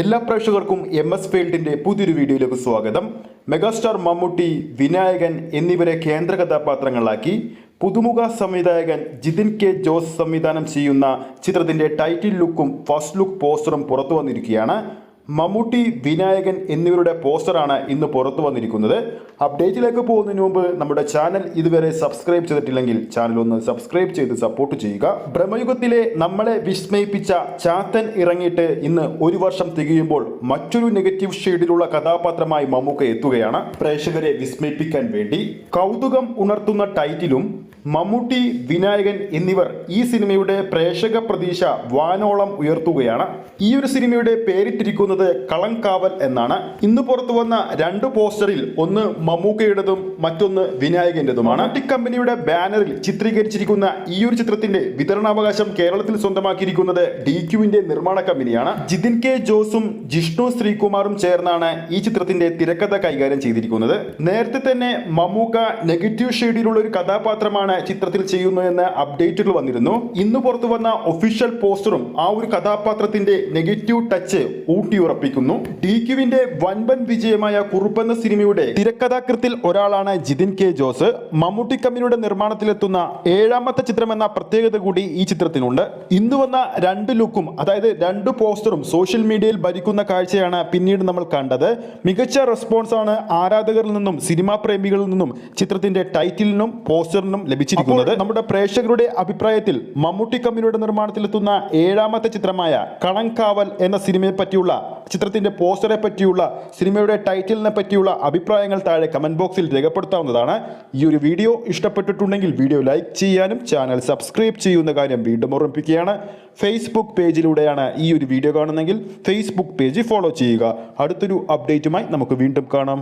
എല്ലാ പ്രേക്ഷകർക്കും M S ഫീൽഡിന്റെ പുതിയൊരു വീഡിയോയിലേക്ക് സ്വാഗതം. മെഗാസ്റ്റാർ മമ്മൂട്ടി വിനായകൻ എന്നിവരെ കേന്ദ്ര കഥാപാത്രങ്ങളാക്കി. പുതുമുഖ സംവിധായകൻ ജിതിൻ കെ ജോസ് സംവിധാനം ചെയ്യുന്ന ചിത്രത്തിന്റെ ടൈറ്റിൽ ലുക്കും ഫസ്റ്റ് ലുക്ക് പോസ്റ്ററും പുറത്തു വന്നിരിക്കുകയാണ് മമ്മൂട്ടി വിനായകൻ എന്നിവരുടെ പോസ്റ്ററാണ് ഇന്ന് പുറത്തു വന്നിരിക്കുന്നത്. അപ്ഡേറ്റിലേക്ക് പോകുന്നതിന് മുമ്പ് നമ്മുടെ ചാനൽ ഇതുവരെ സബ്സ്ക്രൈബ് ചെയ്തിട്ടില്ലെങ്കിൽ ചാനൽ ഒന്ന് സബ്സ്ക്രൈബ് ചെയ്ത് സപ്പോർട്ട് ചെയ്യുക. ബ്രഹ്മയുഗത്തിലെ നമ്മളെ വിസ്മയിപ്പിച്ച ചാത്തൻ ഇറങ്ങിയിട്ട് ഇന്ന് ഒരു വർഷം തികയുമ്പോൾ മറ്റൊരു നെഗറ്റീവ് ഷെയ്ഡിലുള്ള കഥാപാത്രമായി മമ്മൂക്ക എത്തുകയാണ്. പ്രേക്ഷകരെ വിസ്മയിപ്പിക്കാൻ വേണ്ടി കൗതുകം ഉണർത്തുന്ന ടൈറ്റിലും മമ്മൂട്ടി വിനായകൻ എന്നിവർ ഈ സിനിമയുടെ പ്രേക്ഷക പ്രതീക്ഷ വാനോളം ഉയർത്തുകയാണ്. ഈ ഒരു സിനിമയുടെ പേരിട്ടിരിക്കുന്നത് കളങ്കാവൽ എന്നാണ്. ഇന്ന് പുറത്തു വന്ന രണ്ട് പോസ്റ്ററിൽ ഒന്ന് മമ്മൂക്കയുടേതും മറ്റൊന്ന് വിനായകന്റേതുമാണ്. മമ്മൂട്ടി കമ്പനിയുടെ ബാനറിൽ ചിത്രീകരിച്ചിരിക്കുന്ന ഈ ഒരു ചിത്രത്തിന്റെ വിതരണാവകാശം കേരളത്തിൽ സ്വന്തമാക്കിയിരിക്കുന്നത് ഡി ക്യുവിന്റെ നിർമ്മാണ കമ്പനിയാണ്. ജിതിൻ കെ ജോസും ജിഷ്ണു ശ്രീകുമാറും ചേർന്നാണ് ഈ ചിത്രത്തിന്റെ തിരക്കഥ കൈകാര്യം ചെയ്തിരിക്കുന്നത്. നേരത്തെ തന്നെ മമ്മൂക്ക നെഗറ്റീവ് ഷെയ്ഡിലുള്ള ഒരു കഥാപാത്രമാണ് ചിത്രത്തിൽ ചെയ്യുന്നു എന്ന് അപ്ഡേറ്റുകൾ വന്നിരുന്നു. ഇന്ന് പുറത്തു വന്ന ഒഫീഷ്യൽ പോസ്റ്ററും ആ ഒരു കഥാപാത്രത്തിന്റെ നെഗറ്റീവ് ടച്ച് ഊട്ടിയുറപ്പിക്കുന്നു. ഡി ക്യുവിന്റെ വൻപൻ വിജയമായ കുറുപ്പെന്ന സിനിമയുടെ തിരക്കഥാകൃത്തിൽ ഒരാളാണ് ജിതിൻ കെ ജോസ്. മമ്മൂട്ടി കമ്പനിയുടെ നിർമ്മാണത്തിലെത്തുന്ന ഏഴാമത്തെ ചിത്രം എന്ന പ്രത്യേകത കൂടി ഈ ചിത്രത്തിനുണ്ട്. ഇന്ന് വന്ന രണ്ട് ലുക്കും അതായത് രണ്ട് പോസ്റ്ററും സോഷ്യൽ മീഡിയയിൽ ഭരിക്കുന്ന കാഴ്ചയാണ് പിന്നീട് നമ്മൾ കണ്ടത്. മികച്ച റെസ്പോൺസ് ആണ് ആരാധകരിൽ നിന്നും സിനിമാ പ്രേമികളിൽ നിന്നും ചിത്രത്തിന്റെ ടൈറ്റിലിനും പോസ്റ്ററിനും ലഭിച്ചിരിക്കുന്നത് നമ്മുടെ പ്രേക്ഷകരുടെ അഭിപ്രായത്തിൽ മമ്മൂട്ടി കമ്പനിയുടെ നിർമ്മാണത്തിലെത്തുന്ന ഏഴാമത്തെ ചിത്രമായ കണങ്കാവൽ എന്ന സിനിമയെ പറ്റിയുള്ള ചിത്രത്തിന്റെ പോസ്റ്ററെ പറ്റിയുള്ള സിനിമയുടെ ടൈറ്റിലിനെ പറ്റിയുള്ള അഭിപ്രായങ്ങൾ താഴെ കമന്റ് ബോക്സിൽ രേഖപ്പെടുത്താവുന്നതാണ്. ഈ ഒരു വീഡിയോ ഇഷ്ടപ്പെട്ടിട്ടുണ്ടെങ്കിൽ വീഡിയോ ലൈക്ക് ചെയ്യാനും ചാനൽ സബ്സ്ക്രൈബ് ചെയ്യുന്ന കാര്യം വീണ്ടും ഓർമ്മിപ്പിക്കുകയാണ്. ഫേസ്ബുക്ക് പേജിലൂടെയാണ് ഈ ഒരു വീഡിയോ കാണുന്നതെങ്കിൽ ഫേസ്ബുക്ക് പേജ് ഫോളോ ചെയ്യുക. അടുത്തൊരു അപ്ഡേറ്റുമായി നമുക്ക് വീണ്ടും കാണാം.